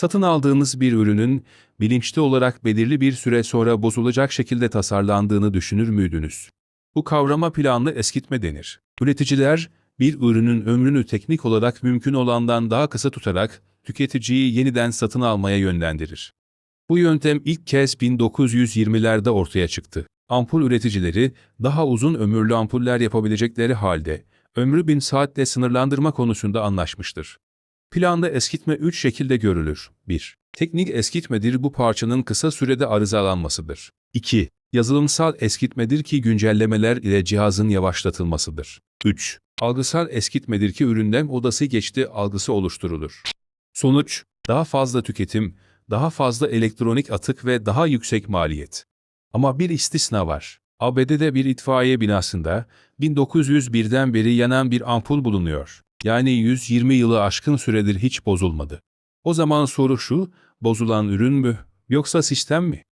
Satın aldığınız bir ürünün bilinçli olarak belirli bir süre sonra bozulacak şekilde tasarlandığını düşünür müydünüz? Bu kavrama planlı eskitme denir. Üreticiler bir ürünün ömrünü teknik olarak mümkün olandan daha kısa tutarak tüketiciyi yeniden satın almaya yönlendirir. Bu yöntem ilk kez 1920'lerde ortaya çıktı. Ampul üreticileri daha uzun ömürlü ampuller yapabilecekleri halde ömrü bin saatle sınırlandırma konusunda anlaşmıştır. Planda eskitme 3 şekilde görülür. 1. Teknik eskitmedir bu parçanın kısa sürede arızalanmasıdır. 2. Yazılımsal eskitmedir ki güncellemeler ile cihazın yavaşlatılmasıdır. 3. Algısal eskitmedir ki üründen odası geçti algısı oluşturulur. Sonuç, daha fazla tüketim, daha fazla elektronik atık ve daha yüksek maliyet. Ama bir istisna var. ABD'de bir itfaiye binasında 1901'den beri yanan bir ampul bulunuyor. Yani 120 yılı aşkın süredir hiç bozulmadı. O zaman soru şu, bozulan ürün mü yoksa sistem mi?